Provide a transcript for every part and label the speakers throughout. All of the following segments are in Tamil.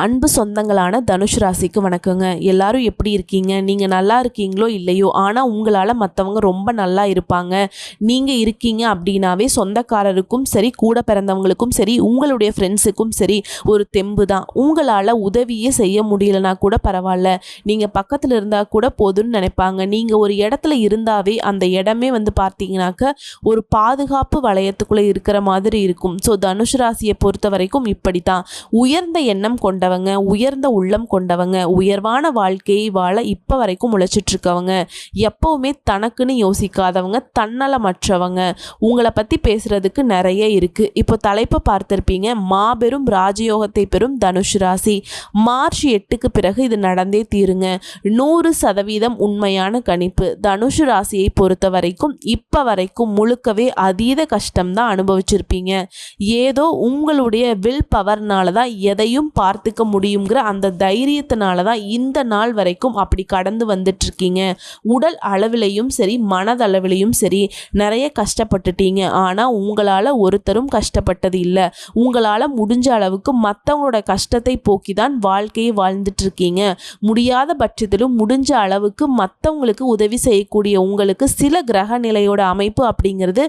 Speaker 1: அன்பு சொந்தங்களான தனுஷ் ராசிக்கு வணக்கங்க. எல்லாரும் எப்படி இருக்கீங்க? நீங்கள் நல்லா இருக்கீங்களோ இல்லையோ? ஆனால் உங்களால் மற்றவங்க ரொம்ப நல்லா இருப்பாங்க. நீங்கள் இருக்கீங்க அப்படின்னாவே சொந்தக்காரருக்கும் சரி கூட பிறந்தவங்களுக்கும் சரி உங்களுடைய ஃப்ரெண்ட்ஸுக்கும் சரி ஒரு தெம்பு தான். உங்களால் உதவியே செய்ய முடியலனா கூட பரவாயில்ல. நீங்கள் பக்கத்தில் இருந்தால் கூட போதும்னு நினைப்பாங்க. நீங்கள் ஒரு இடத்துல இருந்தாவே அந்த இடமே வந்து பார்த்தீங்கன்னாக்க ஒரு பாதுகாப்பு வளையத்துக்குள்ளே இருக்கிற மாதிரி இருக்கும். ஸோ தனுஷ் ராசியை பொறுத்த வரைக்கும் இப்படி தான் உயர்ந்த எண்ணம் கொண்டவங்க உயர்ந்த உள்ளம் கொண்டவங்க உயர்வான வாழ்க்கையை வாழ இப்போ வரைக்கும் உழைச்சிட்டு இருக்கவங்க எப்பவுமே தனக்குன்னு யோசிக்காதவங்க தன்னலமற்றவங்க. உங்களை பற்றி பேசுறதுக்கு நிறைய இருக்கு. இப்போ தலைப்பை பார்த்துருப்பீங்க மாபெரும் ராஜயோகத்தை பெறும் தனுஷ் ராசி. மார்ச் எட்டுக்கு பிறகு இது நடந்தே தீருங்க. நூறு சதவீதம் உண்மையான கணிப்பு. தனுஷ் ராசியை பொறுத்த வரைக்கும் இப்போ வரைக்கும் முழுக்கவே அதீத கஷ்டம்தான் அனுபவிச்சிருப்பீங்க. ஏதோ உங்களுடைய வில் பவர்னால தான் எதையும் பார்த்து பார்த்துக்க முடியுங்கிற அந்த தைரியத்தினால தான் இந்த நாள் வரைக்கும் அப்படி கடந்து வந்துட்டுருக்கீங்க. உடல் அளவிலையும் சரி மனதளவிலையும் சரி நிறைய கஷ்டப்பட்டுட்டீங்க. ஆனால் உங்களால் ஒருத்தரும் கஷ்டப்பட்டது இல்லை. உங்களால் முடிஞ்ச அளவுக்கு மற்றவங்களோட கஷ்டத்தை போக்கி தான் வாழ்க்கையை வாழ்ந்துட்டுருக்கீங்க. முடியாத பட்சத்திலும் முடிஞ்ச அளவுக்கு மற்றவங்களுக்கு உதவி செய்யக்கூடிய உங்களுக்கு சில கிரக நிலையோட அமைப்பு அப்படிங்கிறது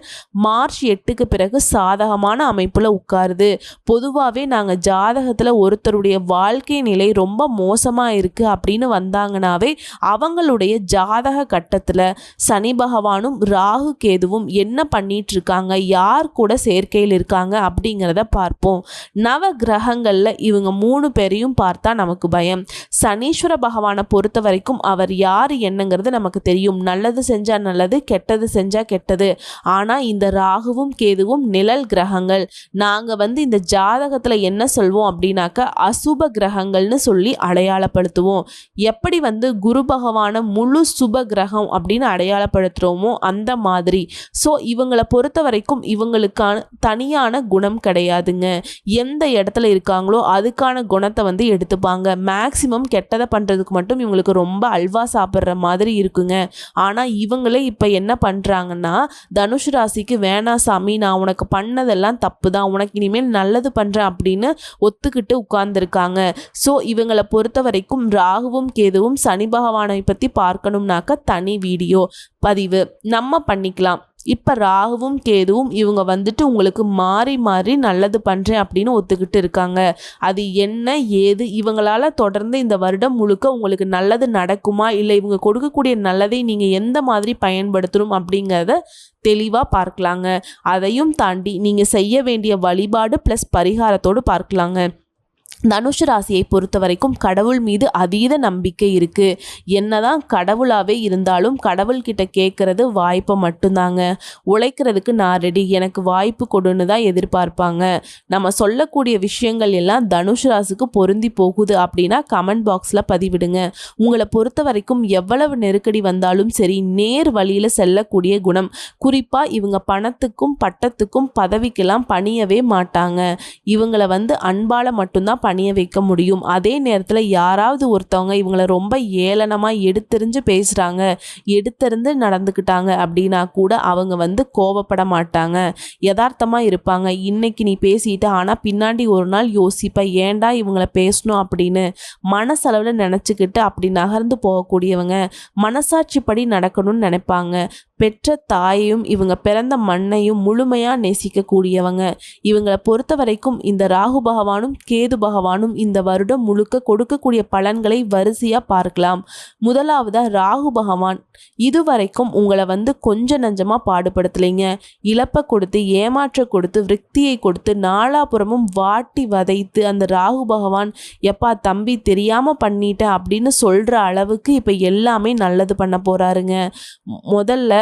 Speaker 1: மார்ச் எட்டுக்கு பிறகு சாதகமான அமைப்பில் உட்காருது. பொதுவாகவே நாங்கள் ஜாதகத்தில் ஒருத்தருடைய வாழ்க்கை நிலை ரொம்ப மோசமாக இருக்குது அப்படின்னு வந்தாங்கனாவே அவங்களுடைய ஜாதக கட்டத்தில் சனி பகவானும் ராகு கேதுவும் என்ன பண்ணிட்டு இருக்காங்க யார் கூட சேர்க்கையில் இருக்காங்க? அப்படிங்கிறத பார்ப்போம். நவ கிரகங்களில் இவங்க மூணு பேரையும் பார்த்தா நமக்கு பயம். சனீஸ்வர பகவானை பொறுத்த வரைக்கும் அவர் யார் என்னங்கிறது நமக்கு தெரியும். நல்லது செஞ்சால் நல்லது கெட்டது செஞ்சால் கெட்டது. ஆனால் இந்த ராகுவும் கேதுவும் நிழல் கிரகங்கள். நாங்கள் வந்து இந்த ஜாதகத்தில் என்ன சொல்வோம் அப்படின்னாக்க அசுப கிரகங்கள்னு சொல்லி அடையாளப்படுத்துவோம். எப்படி வந்து குரு பகவான முழு சுப கிரகம் அப்படின்னு அடையாளப்படுத்துகிறோமோ அந்த மாதிரி. ஸோ இவங்களை பொறுத்த வரைக்கும் இவங்களுக்கான தனியான குணம் கிடையாதுங்க. எந்த இடத்துல இருக்காங்களோ அதுக்கான குணத்தை வந்து எடுத்துப்பாங்க. மேக்சிமம் கெட்டதை பண்ணுறதுக்கு மட்டும் இவங்களுக்கு ரொம்ப அல்வா சாப்பிட்ற மாதிரி இருக்குங்க. ஆனால் இவங்களே இப்போ என்ன பண்ணுறாங்கன்னா தனுஷ் ராசிக்கு வேணா சாமி நான் உனக்கு பண்ணதெல்லாம் தப்பு தான் உனக்கு இனிமேல் நல்லது பண்ணுறேன் அப்படின்னு ஒத்துக்கிட்டு இருக்காங்க. ஸோ இவங்களை பொறுத்த வரைக்கும் ராகுவும் கேதுவும் சனி பகவானை பற்றி பார்க்கணும்னாக்க தனி வீடியோ பதிவு. நம்ம பண்ணிக்கலாம். இப்போ ராகுவும் கேதுவும் இவங்க வந்துட்டு உங்களுக்கு மாறி மாறி நல்லது பண்ணுறேன் அப்படின்னு ஒத்துக்கிட்டு இருக்காங்க. அது என்ன ஏது இவங்களால் தொடர்ந்து இந்த வருடம் முழுக்க உங்களுக்கு நல்லது நடக்குமா? இல்லை இவங்க கொடுக்கக்கூடிய நல்லதை நீங்கள் எந்த மாதிரி பயன்படுத்தணும் அப்படிங்கிறத தெளிவாக பார்க்கலாங்க. அதையும் தாண்டி நீங்கள் செய்ய வேண்டிய வழிபாடு ப்ளஸ் பரிகாரத்தோடு பார்க்கலாங்க. தனுஷ் ராசியை பொறுத்த வரைக்கும் கடவுள் மீது அதீத நம்பிக்கை இருக்குது என்னதான் கடவுளாகவே இருந்தாலும் கடவுள்கிட்ட கேட்குறது வாய்ப்பை மட்டும்தாங்க. உழைக்கிறதுக்கு நான் ரெடி எனக்கு வாய்ப்பு கொடுன்னு தான் எதிர்பார்ப்பாங்க. நம்ம சொல்லக்கூடிய விஷயங்கள் எல்லாம் தனுஷ் ராசிக்கு பொருந்தி போகுது அப்படின்னா கமெண்ட் பாக்ஸில் பதிவிடுங்க. உங்களை பொறுத்த வரைக்கும் எவ்வளவு நெருக்கடி வந்தாலும் சரி நேர் வழியில் செல்லக்கூடிய குணம். குறிப்பாக இவங்க பணத்துக்கும் பட்டத்துக்கும் பதவிக்கெல்லாம் பணியவே மாட்டாங்க. இவங்களை வந்து அன்பால் மட்டும்தான் பணிய வைக்க முடியும். அதே நேரத்தில் யாராவது ஒருத்தவங்க இவங்களை ரொம்ப ஏளனமாக எடுத்தெறிஞ்சு பேசுகிறாங்க எடுத்தெறிந்து நடந்துக்கிட்டாங்க அப்படின்னா கூட அவங்க வந்து கோவப்பட மாட்டாங்க. யதார்த்தமாக இருப்பாங்க. இன்னைக்கு நீ பேசிட்ட ஆனால் பின்னாடி ஒரு நாள் யோசிப்ப ஏன்டா இவங்கள பேசணும் அப்படின்னு மனசளவில் நினச்சிக்கிட்டு அப்படி நகர்ந்து போகக்கூடியவங்க மனசாட்சிப்படி நடக்கணும்னு நினைப்பாங்க. பெற்ற தாயையும் இவங்க பிறந்த மண்ணையும் முழுமையாக நேசிக்கக்கூடியவங்க. இவங்களை பொறுத்த வரைக்கும் இந்த ராகு பகவானும் கேது பகவானும் இந்த வருடம் முழுக்க கொடுக்கக்கூடிய பலன்களை வரிசையாக பார்க்கலாம். முதலாவதாக ராகு பகவான் இதுவரைக்கும் உங்களை வந்து கொஞ்ச நஞ்சமாக பாடுபடுத்தலைங்க. இழப்பை கொடுத்து ஏமாற்ற கொடுத்து விருத்தியை கொடுத்து நாலாபுறமும் வாட்டி வதைத்து அந்த ராகு பகவான் எப்பா தம்பி தெரியாமல் பண்ணிட்டேன் அப்படின்னு சொல்கிற அளவுக்கு இப்போ எல்லாமே நல்லது பண்ண போகிறாருங்க முதல்ல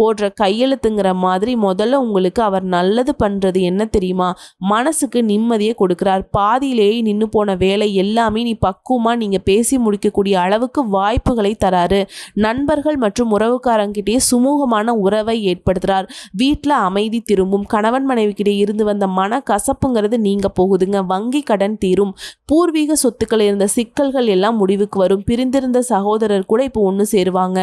Speaker 1: போடுற கையெழுத்துங்கிற மாதிரி முதல்ல உங்களுக்கு அவர் நல்லது பண்ணுறது என்ன தெரியுமா? மனசுக்கு நிம்மதியை கொடுக்குறார். பாதியிலேயே நின்று போன வேலை எல்லாமே நீ பக்குவமாக நீங்கள் பேசி முடிக்கக்கூடிய அளவுக்கு வாய்ப்புகளை தராரு. நண்பர்கள் மற்றும் உறவுக்காரங்கிட்டே சுமூகமான உறவை ஏற்படுத்துகிறார் வீட்டில் அமைதி திரும்பும். கணவன் மனைவிக்கிட்டே இருந்து வந்த மன கசப்புங்கிறது நீங்கள் போகுதுங்க. வங்கி கடன் தீரும். பூர்வீக சொத்துக்கள் இருந்த சிக்கல்கள் எல்லாம் முடிவுக்கு வரும். பிரிந்திருந்த சகோதரர் கூட இப்போ ஒன்று சேருவாங்க.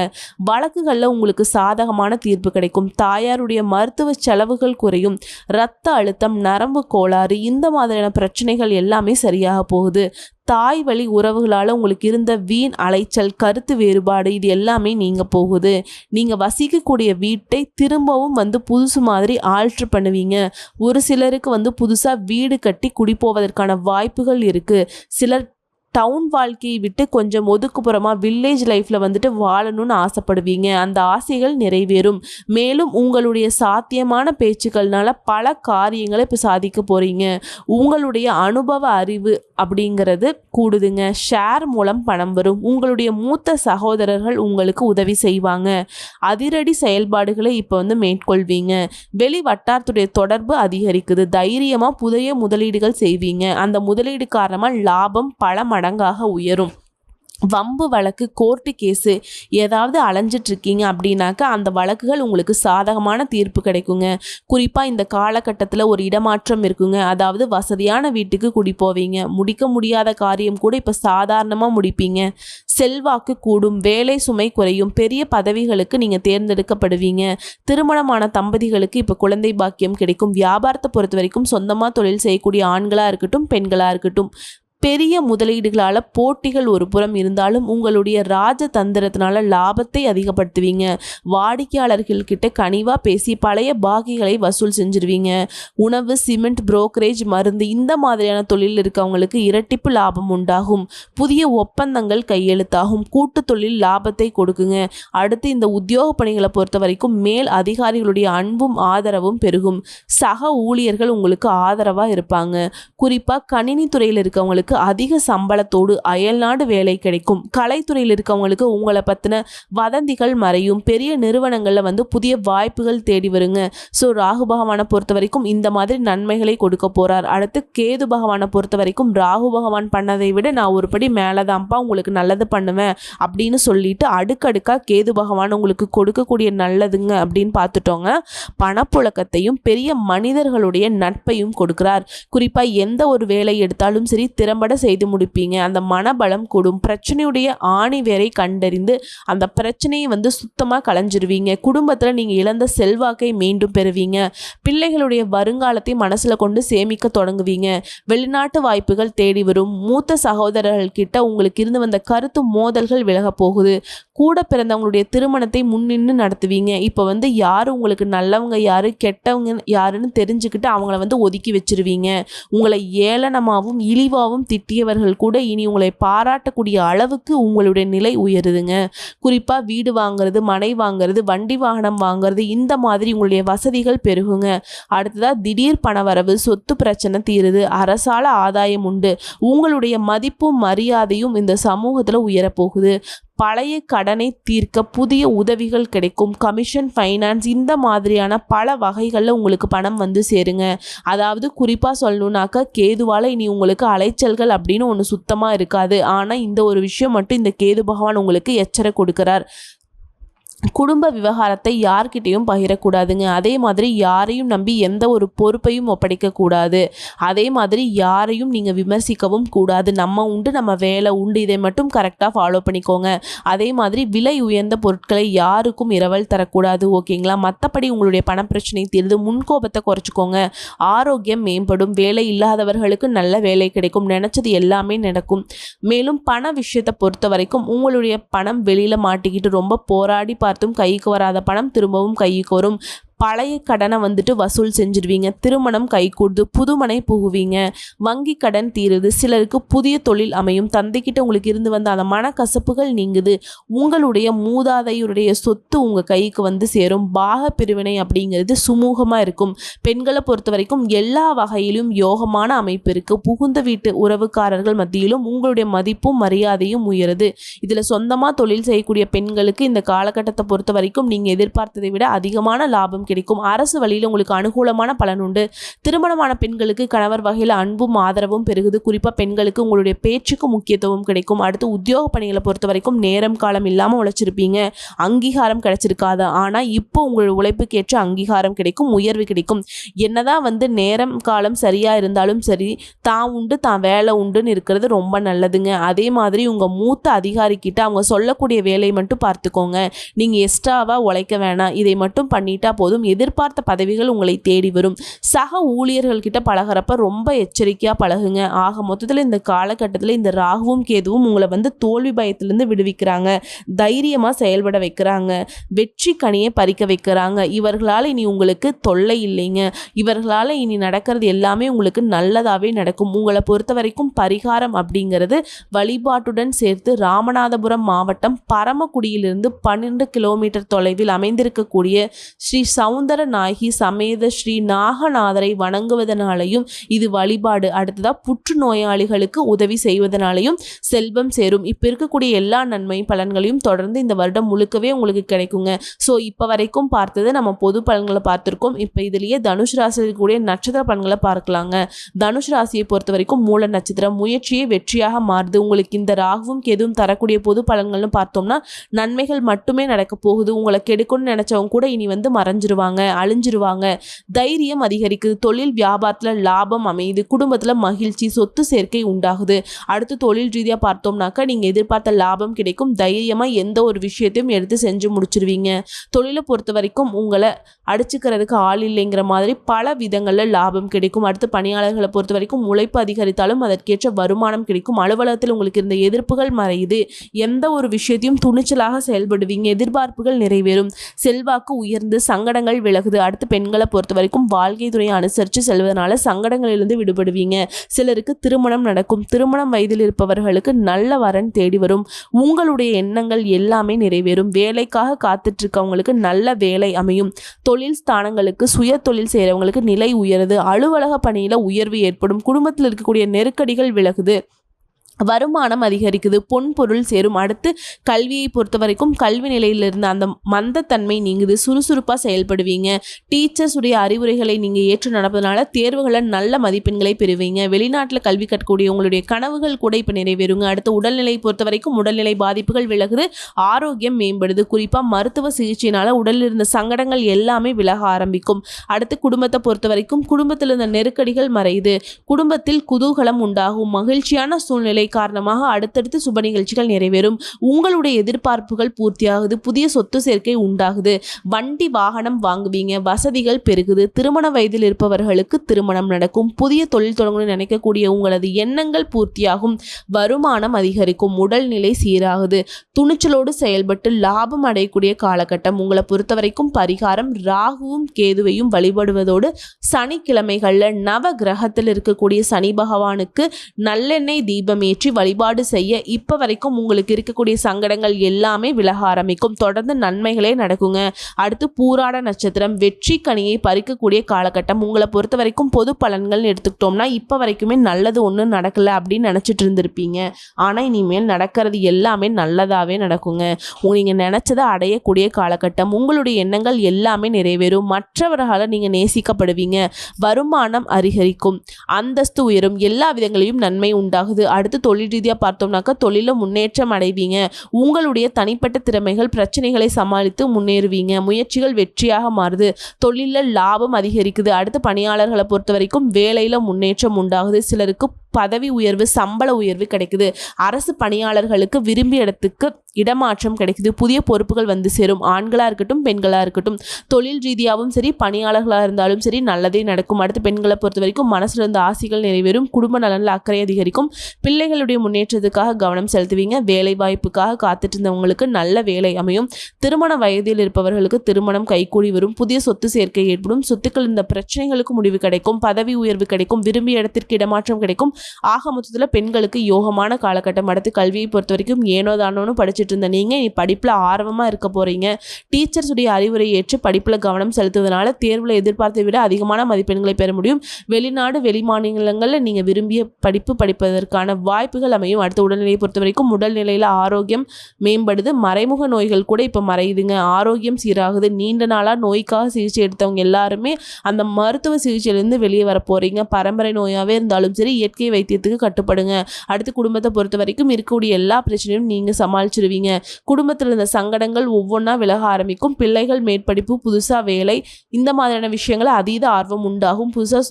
Speaker 1: வழக்குகளில் உங்களுக்கு சாதகமான தீர்ப்பு கிடைக்கும். தாயாருடைய மருத்துவ செலவுகள் குறையும். இரத்த அழுத்தம் நரம்பு கோளாறு இந்த மாதிரியான பிரச்சனைகள் எல்லாமே சரியாக போகுது. தாய் வழி உறவுகளால் உங்களுக்கு இருந்த வீண் அலைச்சல் கருத்து வேறுபாடு இது எல்லாமே நீங்கள் போகுது. நீங்கள் வசிக்கக்கூடிய வீட்டை திரும்பவும் வந்து புதுசு மாதிரி ஆல்ட்ரு பண்ணுவீங்க. ஒரு சிலருக்கு வந்து புதுசாக வீடு கட்டி குடிப்போவதற்கான வாய்ப்புகள் இருக்குது சிலர் டவுன் வாழ்க்கையை விட்டு கொஞ்சம் ஒதுக்குப்புறமா வில்லேஜ் லைஃப்பில் வந்துட்டு வாழணும்னு ஆசைப்படுவீங்க. அந்த ஆசைகள் நிறைவேறும். மேலும் உங்களுடைய சாத்தியமான பேச்சுக்கள்னால பல காரியங்களை இப்போ சாதிக்க போகிறீங்க உங்களுடைய அனுபவ அறிவு அப்படிங்கிறது கூடுதுங்க. ஷேர் மூலம் பணம் வரும். உங்களுடைய மூத்த சகோதரர்கள் உங்களுக்கு உதவி செய்வாங்க. அதிரடி செயல்பாடுகளை இப்போ வந்து மேற்கொள்வீங்க. வெளி வட்டாரத்துடைய தொடர்பு அதிகரிக்குது. தைரியமாக புதிய முதலீடுகள் செய்வீங்க. அந்த முதலீடு காரணமாக லாபம் பல மடங்காக உயரும். வம்பு வழக்கு கோர்ட்டு கேஸு ஏதாவது அலைஞ்சிட்டு இருக்கீங்க அப்படின்னாக்கா அந்த வழக்குகள் உங்களுக்கு சாதகமான தீர்ப்பு கிடைக்குங்க. குறிப்பாக இந்த காலகட்டத்தில் ஒரு இடமாற்றம் இருக்குங்க. அதாவது வசதியான வீட்டுக்கு குடி போவீங்க. முடிக்க முடியாத காரியம் கூட இப்போ சாதாரணமாக முடிப்பீங்க. செல்வாக்கு கூடும் வேலை சுமை குறையும் பெரிய பதவிகளுக்கு நீங்கள் தேர்ந்தெடுக்கப்படுவீங்க. திருமணமான தம்பதிகளுக்கு இப்போ குழந்தை பாக்கியம் கிடைக்கும். வியாபாரத்தை பொறுத்த வரைக்கும் சொந்தமாக தொழில் செய்யக்கூடிய ஆண்களாக இருக்கட்டும் பெண்களாக இருக்கட்டும். பெரிய முதலீடுகளால் போட்டிகள் ஒரு புறம் இருந்தாலும் உங்களுடைய ராஜதந்திரத்தினால லாபத்தை அதிகப்படுத்துவீங்க. வாடிக்கையாளர்கள் கிட்ட கனிவாக பேசி பழைய பாக்கிகளை வசூல் செஞ்சிருவீங்க. உணவு சிமெண்ட் புரோக்கரேஜ் மருந்து இந்த மாதிரியான தொழில் இருக்கவங்களுக்கு இரட்டிப்பு லாபம் உண்டாகும். புதிய ஒப்பந்தங்கள் கையெழுத்தாகும். கூட்டு தொழில் லாபத்தை கொடுக்குங்க. அடுத்து இந்த உத்தியோக பணிகளை பொறுத்த வரைக்கும் மேல் அதிகாரிகளுடைய அன்பும் ஆதரவும் பெருகும். சக ஊழியர்கள் உங்களுக்கு ஆதரவாக இருப்பாங்க. குறிப்பாக கணினி துறையில் இருக்கவங்களுக்கு அதிக சம்பளத்தோடு அயல்நாடு வேலை கிடைக்கும். கலைத்துறையில் இருக்கவங்களுக்கு உங்களை பற்றின வதந்திகள் மறையும். பெரிய நிறுவனங்களில் வந்து புதிய வாய்ப்புகள் தேடி வருங்க. ஸோ ராகு பகவானை பொறுத்த வரைக்கும் இந்த மாதிரி நன்மைகளை கொடுக்க போகிறார் அடுத்து கேது பகவானை பொறுத்த வரைக்கும் ராகு பகவான் பண்ணதை விட நான் ஒரு படி மேலே தான்ப்பா உங்களுக்கு நல்லது பண்ணுவேன் அப்படின்னு சொல்லிட்டு அடுக்கடுக்காக கேது பகவான் உங்களுக்கு கொடுக்கக்கூடிய நல்லதுங்க அப்படின்னு பார்த்துட்டோங்க. பணப்புழக்கத்தையும் பெரிய மனிதர்களுடைய நட்பையும் கொடுக்கிறார். குறிப்பாக எந்த ஒரு வேலை எடுத்தாலும் சரி திறம்பட செய்து முடிப்பீங்க. அந்த மனபலம் கூடும். பிரச்சனையுடைய ஆணி வேரை கண்டறிந்து அந்த பிரச்சனையை வந்து சுத்தமாக களைஞ்சிருவீங்க குடும்பத்தில் நீங்கள் இழந்த செல்வாக்கை மீண்டும் பெறுவீங்க. பிள்ளைகளுடைய வருங்காலத்தை மனசில் கொண்டு சேமிக்க தொடங்குவீங்க. வெளிநாட்டு வாய்ப்புகள் தேடி வரும். மூத்த சகோதரர்கள் கிட்ட உங்களுக்கு இருந்து வந்த கருத்து மோதல்கள் விலக போகுது. கூட பிறந்தவங்களுடைய திருமணத்தை முன்னின்று நடத்துவீங்க. இப்போ வந்து யார் உங்களுக்கு நல்லவங்க யார் கெட்டவங்க யாருன்னு தெரிஞ்சுக்கிட்டு அவங்கள வந்து ஒதுக்கி வச்சிருவீங்க. உங்களை ஏளனமாகவும் இழிவாகவும் திட்டியவர்கள் கூட இனி உங்களை பாராட்டக்கூடிய அளவுக்கு உங்களுடைய நிலை உயருதுங்க. குறிப்பாக வீடு வாங்குறது மனை வாங்குறது வண்டி வாகனம் வாங்குறது இந்த மாதிரி உங்களுடைய வசதிகள் பெருகுங்க. அடுத்ததாக திடீர் பணவரவு சொத்து பிரச்சனை தீருது அரசால ஆதாயம் உண்டு. உங்களுடைய மதிப்பும் மரியாதையும் இந்த சமூகத்தில் உயரப்போகுது. பழைய கடனை தீர்க்க புதிய உதவிகள் கிடைக்கும். கமிஷன் ஃபைனான்ஸ் இந்த மாதிரியான பல வகைகளில் உங்களுக்கு பணம் வந்து சேருங்க. அதாவது குறிப்பாக சொல்லணுன்னாக்கா கேதுவால் இனி உங்களுக்கு அலைச்சல்கள் அப்படின்னு ஒன்று சுத்தமாக இருக்காது. ஆனால் இந்த ஒரு விஷயம் மட்டும் இந்த கேது பகவான் உங்களுக்கு எச்சர கொடுக்குறார். குடும்ப விவகாரத்தை யார்கிட்டையும் பகிரக்கூடாதுங்க. அதே மாதிரி யாரையும் நம்பி எந்த ஒரு பொறுப்பையும் ஒப்படைக்கக்கூடாது அதே மாதிரி யாரையும் நீங்கள் விமர்சிக்கவும் கூடாது. நம்ம உண்டு நம்ம வேலை உண்டு. இதை மட்டும் கரெக்டாக ஃபாலோ பண்ணிக்கோங்க. அதே மாதிரி விலை உயர்ந்த பொருட்களை யாருக்கும் இரவல் தரக்கூடாது ஓகேங்களா? மற்றபடி உங்களுடைய பணப்பிரச்சனை தீர்ந்து முன்கோபத்தை குறைச்சிக்கோங்க. ஆரோக்கியம் மேம்படும். வேலை இல்லாதவர்களுக்கு நல்ல வேலை கிடைக்கும். நினச்சது எல்லாமே நடக்கும். மேலும் பண விஷயத்தை பொறுத்த வரைக்கும் உங்களுடைய பணம் வெளியில் மாட்டிக்கிட்டு ரொம்ப போராடி பார்த்தும் கைக்கு வராத பணம் திரும்பவும் கைக்கு வரும். பழைய கடனை வந்துட்டு வசூல் செஞ்சிருவீங்க. திருமணம் கைகூடுது புதுமனை புகுவீங்க. வங்கி கடன் தீருது. சிலருக்கு புதிய தொழில் அமையும். தந்தைக்கிட்ட உங்களுக்கு இருந்து வந்த அந்த மனக்கசப்புகள் நீங்குது. உங்களுடைய மூதாதையுடைய சொத்து உங்கள் கைக்கு வந்து சேரும். பாக பிரிவினை அப்படிங்கிறது சுமூகமாக இருக்கும். பெண்களை பொறுத்த வரைக்கும் எல்லா வகையிலும் யோகமான அமைப்பு இருக்குது புகுந்த வீட்டு உறவுக்காரர்கள் மத்தியிலும் உங்களுடைய மதிப்பும் மரியாதையும் உயருது. இதில் சொந்தமாக தொழில் செய்யக்கூடிய பெண்களுக்கு இந்த காலகட்டத்தை பொறுத்த வரைக்கும் நீங்கள் எதிர்பார்த்ததை விட அதிகமான லாபம் கிடைக்கும். அரசு வழியில் உங்களுக்கு அனுகூலமான பலன் உண்டு. திருமணமான பெண்களுக்கு கணவர் வகையில் அன்பும் ஆதரவும் பெருகுது. குறிப்பாக பெண்களுக்கு உங்களுடைய பேச்சுக்கு முக்கியத்துவம் கிடைக்கும். அடுத்து உத்தியோக பணிகளை பொறுத்த வரைக்கும் நேரம் காலம் இல்லாமல் உழைச்சிருப்பீங்க. அங்கீகாரம் கிடைச்சிருக்காது. ஆனால் இப்போ உங்களுடைய உழைப்புக்கேற்ற அங்கீகாரம் கிடைக்கும் உயர்வு கிடைக்கும். என்னதான் வந்து நேரம் காலம் சரியாக இருந்தாலும் சரி தான் உண்டு தான் வேலை உண்டுன்னு இருக்கிறது ரொம்ப நல்லதுங்க. அதே மாதிரி உங்கள் மூத்த அதிகாரிக்கிட்ட அவங்க சொல்லக்கூடிய வேலையை மட்டும் பார்த்துக்கோங்க. நீங்கள் எக்ஸ்ட்ராவாக உழைக்க வேணாம். இதை மட்டும் பண்ணிட்டா போதும். எதிர்பார்த்த பதவிகள் உங்களை தேடி வரும். சக ஊழியர்கள்கிட்ட பழகுறப்ப ரொம்ப எச்சரிக்கையாக பழகுங்க. ஆக மொத்தத்தில் இந்த காலகட்டத்தில் இந்த ராகுவும் கேதுவும் உங்களை வந்து தோல்வி பயத்திலேருந்து விடுவிக்கிறாங்க. தைரியமாக செயல்பட வைக்கிறாங்க. வெற்றி கனியை பறிக்க வைக்கிறாங்க. இவர்களால் இனி உங்களுக்கு தொல்லை இல்லைங்க. இவர்களால் இனி நடக்கிறது எல்லாமே உங்களுக்கு நல்லதாகவே நடக்கும். உங்களை பொறுத்த வரைக்கும் பரிகாரம் அப்படிங்கிறது வழிபாட்டுடன் சேர்த்து ராமநாதபுரம் மாவட்டம் பரமக்குடியிலிருந்து பன்னெண்டு கிலோமீட்டர் தொலைவில் அமைந்திருக்கக்கூடிய ஸ்ரீ சவுந்தர நாயகி சமேத ஸ்ரீ நாகநாதரை வணங்குவதனாலையும் இது வழிபாடு அடுத்ததாக புற்றுநோயாளிகளுக்கு உதவி செய்வதனாலையும் செல்வம் சேரும். இப்போ இருக்கக்கூடிய எல்லா நன்மை பலன்களையும் தொடர்ந்து இந்த வருடம் முழுக்கவே உங்களுக்கு கிடைக்குங்க. ஸோ இப்போ வரைக்கும் பார்த்தது நம்ம பொது பலன்களை பார்த்துருக்கோம். இப்போ இதுலேயே தனுஷ் ராசியில் கூடிய நட்சத்திர பலன்களை பார்க்கலாங்க. தனுஷ் ராசியை பொறுத்த வரைக்கும் மூல நட்சத்திரம் முயற்சியே வெற்றியாக மாறுது. உங்களுக்கு இந்த ராகுவும் கெதுவும் தரக்கூடிய பொது பலன்கள்னு பார்த்தோம்னா நன்மைகள் மட்டுமே நடக்க போகுது. உங்களை கெடுக்கணும்னு நினச்சவங்க கூட இனி வந்து மறைஞ்சிருவாங்க. அழிஞ்சிருவாங்க தைரியம் அதிகரிக்குது தொழில் வியாபாரத்தில் லாபம் அமையுது குடும்பத்தில் மகிழ்ச்சி சொத்து சேர்க்கை உண்டாகுது. அடுத்து தொழில் ரீதியாக பார்த்தோம்னாக்கா நீங்கள் எதிர்பார்த்த லாபம் கிடைக்கும். தைரியமாக எந்த ஒரு விஷயத்தையும் எடுத்து செஞ்சு முடிச்சிருவீங்க. தொழிலை பொறுத்த வரைக்கும் உங்களை அடிச்சுக்கிறதுக்கு ஆள் இல்லைங்கிற மாதிரி பல விதங்களில் லாபம் கிடைக்கும். அடுத்து பணியாளர்களை பொறுத்த வரைக்கும் உழைப்பு அதிகரித்தாலும் அதற்கேற்ற வருமானம் கிடைக்கும். அலுவலகத்தில் உங்களுக்கு இருந்த எதிர்ப்புகள் மறையுது. எந்த ஒரு விஷயத்தையும் துணிச்சலாக செயல்படுவீங்க. எதிர்பார்ப்புகள் நிறைவேறும். செல்வாக்கு உயர்ந்து சங்கடங்கள் விலகுது. அடுத்து பெண்களை பொறுத்த வரைக்கும் வாழ்க்கை துறையை அனுசரித்து செல்வதனால சங்கடங்களிலிருந்து விடுபடுவீங்க. சிலருக்கு திருமணம் நடக்கும். திருமணம் வயதில் இருப்பவர்களுக்கு நல்ல வரன் தேடி வரும். உங்களுடைய எண்ணங்கள் எல்லாமே நிறைவேறும். வேலைக்காக காத்துட்டு இருக்கவங்களுக்கு நல்ல வேலை அமையும். தொழில் ஸ்தானங்களுக்கு சுய தொழில் செய்கிறவங்களுக்கு நிலை உயருது. அலுவலக பணியில் உயர்வு ஏற்படும். குடும்பத்தில் இருக்கக்கூடிய நெருக்கடிகள் விலகுது. வருமானம் அதிகரிக்குது பொன் பொருள் சேரும். அடுத்து கல்வியை பொறுத்த வரைக்கும் கல்வி நிலையிலிருந்து அந்த மந்தத்தன்மை நீங்குது. சுறுசுறுப்பாக செயல்படுவீங்க. டீச்சர்ஸ் உடைய அறிவுரைகளை நீங்கள் ஏற்று நடப்பதனால தேர்வுகளில் நல்ல மதிப்பெண்களை பெறுவீங்க. வெளிநாட்டில் கல்வி கற்கக்கூடிய உங்களுடைய கனவுகள் கூட இப்போ நிறைவேறுங்க. அடுத்து உடல்நிலையை பொறுத்த வரைக்கும் உடல்நிலை பாதிப்புகள் விலகுது. ஆரோக்கியம் மேம்படுது. குறிப்பாக மருத்துவ சிகிச்சையினால் உடலில் இருந்த சங்கடங்கள் எல்லாமே விலக ஆரம்பிக்கும். அடுத்து குடும்பத்தை பொறுத்த வரைக்கும் குடும்பத்தில் இருந்த நெருக்கடிகள் மறையுது. குடும்பத்தில் குதூகலம் உண்டாகும். மகிழ்ச்சியான சூழ்நிலை காரணமாக அடுத்தடுத்து சுப நிகழ்ச்சிகள் நிறைவேறும். உங்களுடைய எதிர்பார்ப்புகள் பூர்த்தியாகுது. புதிய சொத்து சேர்க்கை உண்டாகுது. வண்டி வாகனம் வாங்குவீங்க. வசதிகள் பெருகுது. திருமண வயதில் இருப்பவர்களுக்கு திருமணம் நடக்கும். புதிய தொழில் தொடங்கணும்னு நினைக்கக்கூடிய உங்களது எண்ணங்கள் பூர்த்தியாகும். வருமானம் அதிகரிக்கும். உடல்நிலை சீராகுது. துணிச்சலோடு செயல்பட்டு லாபம் அடையக்கூடிய காலகட்டம். உங்களை பொறுத்தவரைக்கும் பரிகாரம் ராகுவும் கேதுவையும் வழிபடுவதோடு சனிக்கிழமைகளில் நவ கிரகத்தில் இருக்கக்கூடிய சனி பகவானுக்கு நல்லெண்ணெய் தீபம் ஏற்றி வழிபாடு செய்ய இப்போ வரைக்கும் உங்களுக்கு இருக்கக்கூடிய சங்கடங்கள் எல்லாமே விலக ஆரம்பிக்கும். தொடர்ந்து நன்மைகளே நடக்குங்க. அடுத்து பூராட நட்சத்திரம் வெற்றி கனியை பறிக்கக்கூடிய காலகட்டம். உங்களை பொறுத்த வரைக்கும் பொது பலன்கள் எடுத்துக்கிட்டோம்னா இப்போ வரைக்குமே நல்லது ஒன்றும் நடக்கல அப்படின்னு நினச்சிட்டு இருந்திருப்பீங்க. ஆனால் இனிமேல் நடக்கிறது எல்லாமே நல்லதாகவே நடக்குங்க. நீங்கள் நினச்சதை அடையக்கூடிய காலகட்டம். உங்களுடைய எண்ணங்கள் எல்லாமே நிறைவேறும். மற்றவர்களால் நீங்கள் நேசிக்கப்படுவீங்க. வருமானம் அதிகரிக்கும். அந்தஸ்து உயரும். எல்லா விதங்களையும் நன்மை உண்டாகுது. அடுத்து தொழில் ரீதியாக பார்த்தோம்னாக்கா தொழிலில் முன்னேற்றம் அடைவீங்க. உங்களுடைய தனிப்பட்ட திறமைகள் பிரச்சனைகளை சமாளித்து முன்னேறுவீங்க. முயற்சிகள் வெற்றியாக மாறுது. தொழிலில் லாபம் அதிகரிக்குது. அடுத்து பணியாளர்களை பொறுத்த வரைக்கும் வேலையில் முன்னேற்றம் உண்டாகுது. சிலருக்கு பதவி உயர்வு சம்பள உயர்வு கிடைக்குது. அரசு பணியாளர்களுக்கு விரும்பிய இடத்துக்கு இடமாற்றம் கிடைக்குது. புதிய பொறுப்புகள் வந்து சேரும். ஆண்களாக இருக்கட்டும் பெண்களாக இருக்கட்டும். தொழில் ரீதியாகவும் சரி பணியாளர்களாக இருந்தாலும் சரி நல்லதே நடக்கும். அடுத்து பெண்களை பொறுத்த வரைக்கும் மனசில் இருந்த ஆசைகள் நிறைவேறும். குடும்ப நலனில் அக்கறை அதிகரிக்கும். பிள்ளைகளுடைய முன்னேற்றத்துக்காக கவனம் செலுத்துவீங்க. வேலை வாய்ப்புக்காக காத்துட்டு இருந்தவங்களுக்கு நல்ல வேலை அமையும். திருமண வயதில் இருப்பவர்களுக்கு திருமணம் கைகூடி வரும். புதிய சொத்து சேர்க்கை ஏற்படும். சொத்துக்கள் இந்த பிரச்சனைகளுக்கு முடிவு கிடைக்கும். பதவி உயர்வு கிடைக்கும். விரும்பிய இடத்திற்கு இடமாற்றம் கிடைக்கும். ஆக மொத்தத்தில் பெண்களுக்கு யோகமான காலகட்டம். அடுத்து கல்வியை பொறுத்த வரைக்கும் ஏனோ தானோன்னு படிச்சுட்டு இருந்த நீங்கள் நீ படிப்பில் ஆர்வமாக இருக்க போகிறீங்க டீச்சர்ஸுடைய அறிவுரை ஏற்று படிப்பில் கவனம் செலுத்துவதனால தேர்வில் எதிர்பார்த்தை விட அதிகமான மதிப்பெண்களை பெற முடியும். வெளிநாடு வெளிமாநிலங்களில் நீங்கள் விரும்பிய படிப்பு படிப்பதற்கான வாய்ப்புகள் அமையும். அடுத்த உடல்நிலையை பொறுத்த வரைக்கும் உடல்நிலையில் ஆரோக்கியம் மேம்படுது. மறைமுக நோய்கள் கூட இப்போ மறையுதுங்க. ஆரோக்கியம் சீராகுது. நீண்ட நாளாக நோய்க்காக சிகிச்சை எடுத்தவங்க எல்லாருமே அந்த மருத்துவ சிகிச்சையிலேருந்து வெளியே வர போகிறீங்க பரம்பரை நோயாகவே இருந்தாலும் சரி இயற்கை வைத்தியத்துக்கு கட்டுப்படுங்க. அடுத்து குடும்பத்தை பொறுத்த வரைக்கும் இருக்கக்கூடிய எல்லா பிரச்சனையும் நீங்கள் சமாளிச்சிருவீங்க. குடும்பத்தில் இருந்த சங்கடங்கள் ஒவ்வொன்றா விலக ஆரம்பிக்கும். பிள்ளைகள் மேற்படிப்பு புதுசாக வேலை இந்த மாதிரியான விஷயங்கள் அதீத ஆர்வம் உண்டாகும். புதுசாக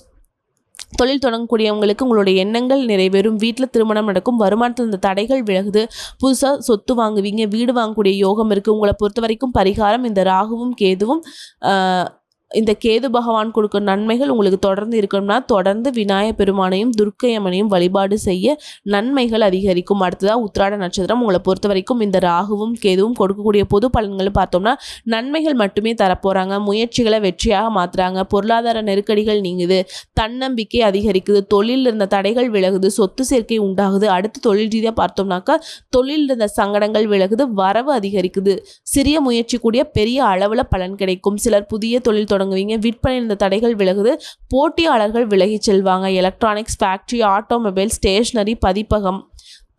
Speaker 1: தொழில் தொடங்கக்கூடியவங்களுக்கு உங்களுடைய எண்ணங்கள் நிறைவேறும். வீட்டில் திருமணம் நடக்கும். வருமானத்தில் இந்த தடைகள் விலகுது. புதுசாக சொத்து வாங்குவீங்க. வீடு வாங்கக்கூடிய யோகம் இருக்குது உங்களை பொறுத்த வரைக்கும் பரிகாரம் இந்த ராகுவும் கேதுவும் இந்த கேது பகவான் கொடுக்கும் நன்மைகள் உங்களுக்கு தொடர்ந்து இருக்கணும்னா தொடர்ந்து விநாயக பெருமானையும் துர்க்கையம்மனையும் வழிபாடு செய்ய நன்மைகள் அதிகரிக்கும். அடுத்ததாக உத்திராட நட்சத்திரம். உங்களை பொறுத்த வரைக்கும் இந்த ராகுவும் கேதுவும் கொடுக்கக்கூடிய பொது பலன்கள் பார்த்தோம்னா நன்மைகள் மட்டுமே தரப்போகிறாங்க முயற்சிகளை வெற்றியாக மாற்றுறாங்க பொருளாதார நெருக்கடிகள் நீங்குது. தன்னம்பிக்கை அதிகரிக்குது. தொழிலில் இருந்த தடைகள் விலகுது. சொத்து சேர்க்கை உண்டாகுது. அடுத்து தொழில் ரீதியாக பார்த்தோம்னாக்கா தொழிலில் இருந்த சங்கடங்கள் விலகுது. வரவு அதிகரிக்குது. சிறிய முயற்சி கூடிய பெரிய அளவில் பலன் கிடைக்கும். சிலர் புதிய தொழில் தொடங்குவீங்க. விற்பனையில் இந்த தடைகள் விலகுது. போட்டியாளர்கள் விலகிச் செல்வாங்க. எலக்ட்ரானிக்ஸ் ஃபேக்ட்ரி ஆட்டோமொபைல் ஸ்டேஷ்னரி பதிப்பகம்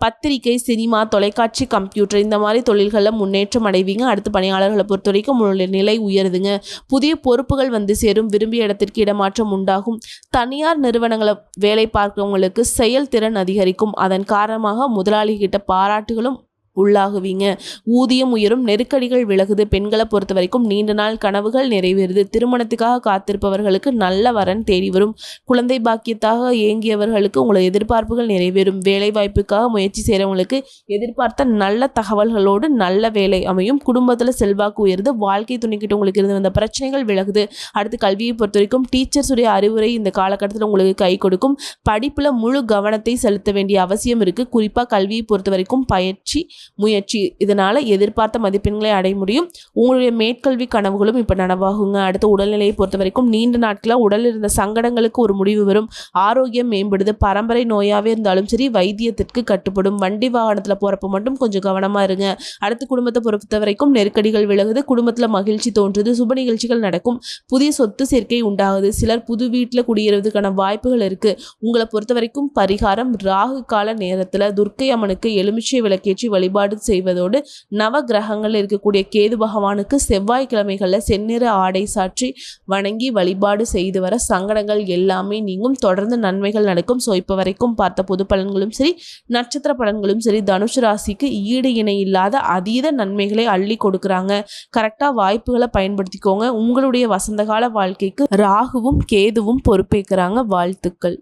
Speaker 1: பத்திரிகை சினிமா தொலைக்காட்சி கம்ப்யூட்டர் இந்த மாதிரி தொழில்களில் முன்னேற்றம் அடைவீங்க. அடுத்து பணியாளர்களை பொறுத்த வரைக்கும் உங்களுடைய நிலை உயருதுங்க. புதிய பொறுப்புகள் வந்து சேரும். விரும்பிய இடத்திற்கு இடமாற்றம் உண்டாகும். தனியார் நிறுவனங்களை வேலை பார்க்கிறவங்களுக்கு செயல்திறன் அதிகரிக்கும். அதன் காரணமாக முதலாளிகிட்ட பாராட்டுகளும் உள்ளாகுவீங்க. ஊதியம் உயரும் நெருக்கடிகள் விலகுது. பெண்களை பொறுத்த வரைக்கும் நீண்ட நாள் கனவுகள் நிறைவேறுது. திருமணத்துக்காக காத்திருப்பவர்களுக்கு நல்ல வரன் தேடி வரும். குழந்தை பாக்கியத்தாக ஏங்கியவர்களுக்கு உங்களை எதிர்பார்ப்புகள் நிறைவேறும். வேலை வாய்ப்புக்காக முயற்சி செய்கிறவங்களுக்கு எதிர்பார்த்த நல்ல தகவல்களோடு நல்ல வேலை அமையும். குடும்பத்தில் செல்வாக்கு உயருது. வாழ்க்கை துணிக்கிட்டு உங்களுக்கு இருந்து வந்த பிரச்சனைகள் விலகுது. அடுத்து கல்வியை பொறுத்த வரைக்கும் டீச்சர்ஸுடைய அறிவுரை இந்த காலகட்டத்தில் உங்களுக்கு கை கொடுக்கும். படிப்பில் முழு கவனத்தை செலுத்த வேண்டிய அவசியம் இருக்குது குறிப்பாக கல்வியை பொறுத்த வரைக்கும் பயிற்சி முயற்சி. இதனால் எதிர்பார்த்த மதிப்பெண்களை அடைய முடியும். உங்களுடைய மேற்கல்வி கனவுகளும் இப்போ நனவாகுங்க. அடுத்த உடல்நிலையை பொறுத்த வரைக்கும் நீண்ட நாட்களாக உடலில் இருந்த சங்கடங்களுக்கு ஒரு முடிவு வரும். ஆரோக்கியம் மேம்படுது. பரம்பரை நோயாகவே இருந்தாலும் சரி வைத்தியத்திற்கு கட்டுப்படும். வண்டி வாகனத்தில் போகிறப்ப மட்டும் கொஞ்சம் கவனமாக இருங்க. அடுத்து குடும்பத்தை பொறுத்த வரைக்கும் நெருக்கடிகள் விலகுது. குடும்பத்தில் மகிழ்ச்சி தோன்றுது. சுப நிகழ்ச்சிகள் நடக்கும். புதிய சொத்து சேர்க்கை உண்டாகுது. சிலர் புது வீட்டில் குடியேறுவதற்கான வாய்ப்புகள் இருக்குது உங்களை பொறுத்த வரைக்கும் பரிகாரம் ராகு கால நேரத்தில் துர்க்கை அம்மனுக்கு எலுமிச்சை விளக்கேற்றி வழி வழிபாடு செய்வதோடு நவ கிரகங்களில் இருக்கக்கூடிய கேது பகவானுக்கு செவ்வாய்க்கிழமைகளில் செந்நிற ஆடை சாற்றி வணங்கி வழிபாடு செய்து வர சங்கடங்கள் எல்லாமே நீங்கும். தொடர்ந்து நன்மைகள் நடக்கும். ஸோ இப்போ வரைக்கும் பார்த்த பொது பலன்களும் சரி நட்சத்திர பலன்களும் சரி தனுசு ராசிக்கு ஈடு இணை இல்லாத அதீத நன்மைகளை அள்ளி கொடுக்குறாங்க. கரெக்டாக வாய்ப்புகளை பயன்படுத்திக்கோங்க. உங்களுடைய வசந்த கால வாழ்க்கைக்கு ராகுவும் கேதுவும் பொறுப்பேற்கிறாங்க. வாழ்த்துக்கள்.